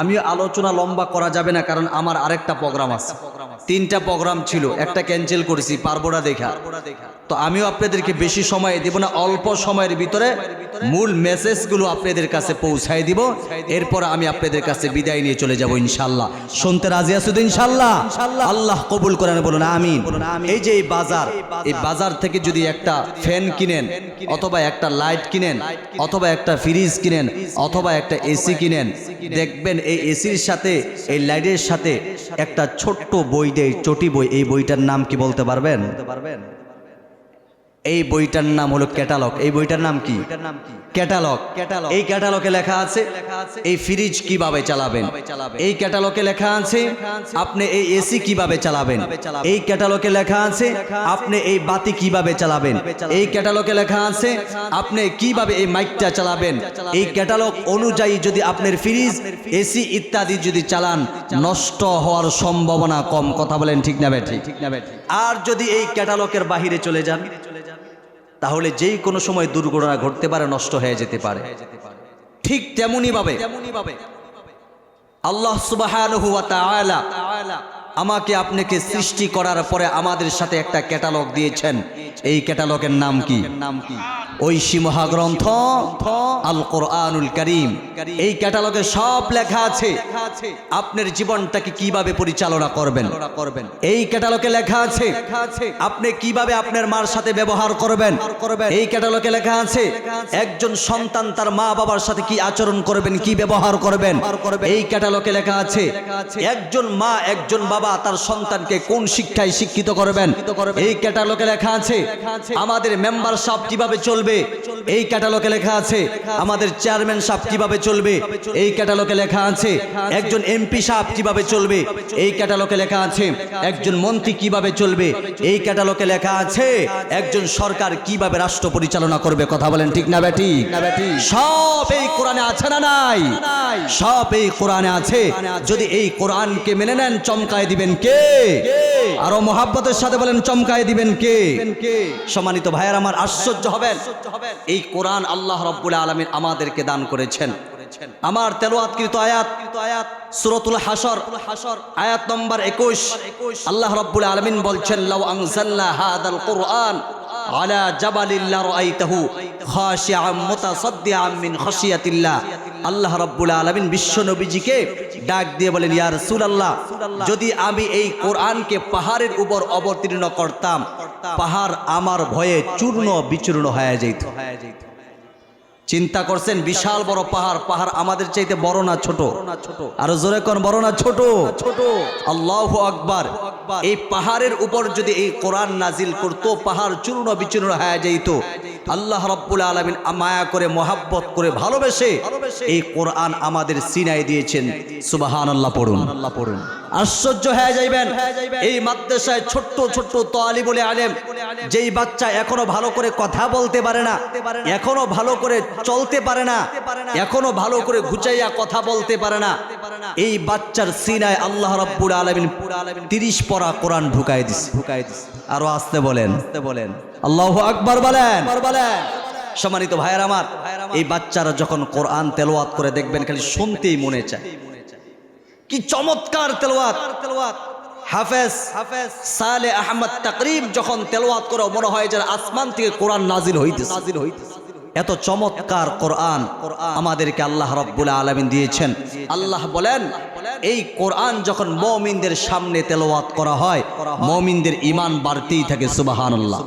আমি আলোচনা লম্বা করা যাবে না কারণ আমার আরেকটা প্রোগ্রাম আছে। তিনটা প্রোগ্রাম ছিল একটা ক্যান্সেল করেছি পারব না দেখা। তো আমিও আপনাদেরকে বেশি সময় দেব না অল্প সময়ের ভিতরে মূল মেসেজগুলো আপনাদের কাছে পৌঁছাই দিব। এরপর আমি আপনাদের কাছে বিদায় নিয়ে চলে যাব ইনশাল্লাহ। শুনতে রাজি তো ইনশাল্লাহ? আল্লাহ কবুল করেন বলুন আমিন। এই যে এই বাজার এই বাজার। থেকে যদি একটা ফ্যান কিনেন অথবা একটা লাইট কিনেন অথবা একটা ফ্রিজ কিনেন অথবা একটা এসি কিনেন দেখবেন এই এসির সাথে এই লাইটের সাথে একটা ছোট্ট বই দেয় চটি বই। এই বইটার নাম কি বলতে পারবেন। এই বইটার নাম হলো ক্যাটালগ। এই বইটার নাম কি? ক্যাটালগ। ক্যাটালগ এই ক্যাটালগে লেখা আছে, এই ফ্রিজ কীভাবে চালাবেন? এই ক্যাটালগে লেখা আছে, আপনি এই এসি কীভাবে চালাবেন? এই ক্যাটালগে লেখা আছে, আপনি এই বাতি কীভাবে চালাবেন? এই ক্যাটালগে লেখা আছে, আপনি কীভাবে এই মাইকটা চালাবেন? এই ক্যাটালগ অনুযায়ী যদি আপনার ফ্রিজ, এসি ইত্যাদি যদি চালান, নষ্ট হওয়ার সম্ভাবনা কম। কথা বলেন ঠিক না ঠিক ঠিক না আর যদি এই ক্যাটালগের বাহিরে চলে যান? তাহলে যেই কোনো সময় দুর্ঘটনা ঘটতে পারে নষ্ট হয়ে যেতে পারে। ঠিক তেমনই ভাবে আল্লাহ সুবাহ ওয়া তাআলা আমাকে আপনাকে সৃষ্টি করার পরে আমাদের সাথে একটা ক্যাটালগ দিয়েছেন। এই ক্যাটালগের নাম কি? নাম কি ঐশী মহাগ্রন্থ আল কোরআনুল করিম। এই ক্যাটালগে সব লেখা আছে। আপনার জীবনটাকে কীভাবে পরিচালনা করবেন? করবেন এই ক্যাটালগে লেখা আছে, আপনি কীভাবে আপনার মার সাথে ব্যবহার করবেন? এই ক্যাটালগে লেখা আছে, একজন সন্তান তার মা বাবার সাথে কি আচরণ করবেন, কি ব্যবহার করবেন? এই ক্যাটালগে লেখা আছে, একজন মা, একজন বাবা তার সন্তানকে কোন শিক্ষায় শিক্ষিত করবেন? এই ক্যাটালগে লেখা আছে আমাদের মেম্বার সাহেব কীভাবে চলবে? এই ক্যাটালগে লেখা আছে আমাদের চেয়ারম্যান সাহেব কীভাবে চলবে? এই ক্যাটালগে লেখা আছে একজন এমপি সাহেব কীভাবে চলবে? এই ক্যাটালগে লেখা আছে একজন মন্ত্রী কীভাবে চলবে? এই ক্যাটালগে লেখা আছে একজন সরকার কীভাবে রাষ্ট্র পরিচালনা করবে? কথা বলেন ঠিক না ব্যাটি? সব এই কোরআনে আছে না নাই? সব এই কোরআনে আছে। যদি এই কোরআনকে মেনে নেন চমকায় দিবেন কে? আরও মোহাব্বতের সাথে বলেন চমকায় দিবেন কে? সম্মানিত ভাইয়ার আমার আশ্চর্য হবেন। এই কোরআন আল্লাহ রব্বুল আলমিন আমাদেরকে দান করেছেন। আমার তেলোয়াতকৃত আয়াত আয়াত সুরতুল হাসর হাসর আয়াত নম্বর একুশ। আল্লাহ রব্বুল আলমিন বলছেন লাউ আনজাল্লা হাদাল কোরআন আলা জাবালিল্লাহ রাআইতাহু খাশিআম মুতাসাদ্দিআম মিন খাশিয়াতিল্লাহ। আল্লাহ রাব্বুল আলামিন বিশ্ব নবীজিকে ডাক দিয়ে বলেন, ইয়া রাসূলুল্লাহ, যদি আমি এই কোরআনকে পাহাড়ের উপর অবতীর্ণ করতাম, পাহাড় আমার ভয়ে চূর্ণ বিচূর্ণ হয়ে যেত। চিন্তা করছেন, বিশাল বড় পাহাড় পাহাড় আমাদের চাইতে বড় না ছোট? আরও জোরে কোন, বড় না ছোট? ছোট আল্লাহ আকবার। এই পাহাড়ের উপর যদি এই কোরআন নাজিল করতো, পাহাড় চূর্ণ বিচূর্ণ হয়ে যাইত আল্লাহ রব্বুল আলমিন মায়া করে মোহাব্বত করে ভালোবেসে এই কোরআন আমাদের সিনাই দিয়েছেন। সুবাহান আল্লাহ পড়ুন। আল্লাহ পড়ুন। আশ্চর্য হয়ে যাইবেন। এই মাদ্রাসায় ছোট্ট ছোট্ট তোয়ালি বলে আলেম যেই বাচ্চা এখনও ভালো করে কথা বলতে পারে না এখনও ভালো করে চলতে পারে না এখনও ভালো করে ঘুচাইয়া কথা বলতে পারে না এই বাচ্চার সিনায় আল্লাহ রাব্বুল আলামিন তিরিশ পরা কোরআন ঢুকাই দিস ঢুকাই দিস আরও আসতে বলেন। আসতে বলেন। আল্লাহু আকবার বলেন। বলেন। সম্মানিত ভাইয়ের আমার এই বাচ্চারা যখন কোরআন তেলাওয়াত করে দেখবেন খালি শুনতেই মনে চায়। কি চমৎকার তেলাওয়াত। তেলাওয়াত। হাফেজ হাফেজ। সালে আহমদ তাকরিব যখন তেলাওয়াত করে মনে হয় যে আসমান থেকে কোরআন নাজিল হইতেছে। নাজিল হইতেছে। এত চমৎকার কোরআন আমাদেরকে আল্লাহ রব্বুল আলমিন দিয়েছেন। আল্লাহ বলেন, এই কোরআন যখন মমিনদের সামনে তেলোয়াত করা হয়, মমিনদের ইমান বাড়তেই থাকে সুবাহান আল্লাহ